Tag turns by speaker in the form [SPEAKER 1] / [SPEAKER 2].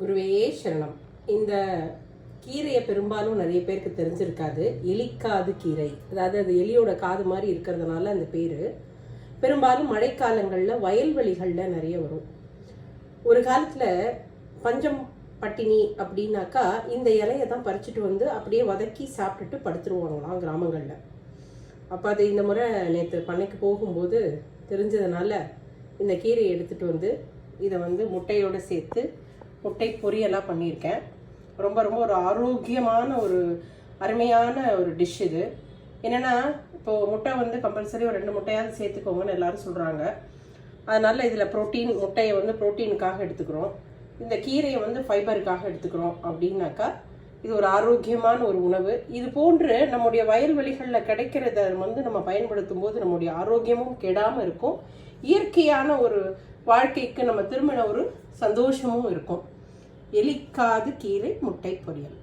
[SPEAKER 1] குருவே சரணம். இந்த கீரையை பெரும்பாலும் நிறைய பேருக்கு தெரிஞ்சிருக்காது. எலிக்காது கீரை. அதாவது அது எலியோட காது மாதிரி இருக்கிறதுனால அந்த பேர். பெரும்பாலும் மழைக்காலங்களில் வயல்வெளிகளில் நிறைய வரும். ஒரு காலத்தில் பஞ்சம் பட்டினி அப்படின்னாக்கா இந்த இலையை தான் பறிச்சுட்டு வந்து அப்படியே வதக்கி சாப்பிட்டுட்டு படுத்துருவாங்களாம் கிராமங்களில். அப்போ அது இந்த முறை நேற்று பண்ணைக்கு போகும்போது தெரிஞ்சதுனால இந்த கீரையை எடுத்துகிட்டு வந்து இதை வந்து முட்டையோடு சேர்த்து முட்டை பொரியலாக பண்ணியிருக்கேன். ரொம்ப ரொம்ப ஒரு ஆரோக்கியமான ஒரு அருமையான ஒரு டிஷ் இது. என்னென்னா இப்போது முட்டை வந்து கம்பல்சரி ஒரு ரெண்டு முட்டையாவது சேர்த்துக்கோங்கன்னு எல்லாரும் சொல்கிறாங்க அதனால் இதில் ப்ரோட்டீன் முட்டையை வந்து புரோட்டீனுக்காக எடுத்துக்கிறோம். இந்த கீரையை வந்து ஃபைபருக்காக எடுத்துக்கிறோம் அப்படின்னாக்கா இது ஒரு ஆரோக்கியமான ஒரு உணவு. இது போன்று நம்முடைய வயல்வெளிகளில் கிடைக்கிறத வந்து நம்ம பயன்படுத்தும் போது நம்முடைய ஆரோக்கியமும் கெடாமல் இருக்கும். இயற்கையான ஒரு வாழ்க்கைக்கு நம்ம திரும்பின ஒரு சந்தோஷமும் இருக்கும். எலிக்காது கீரை முட்டை பொரியல்.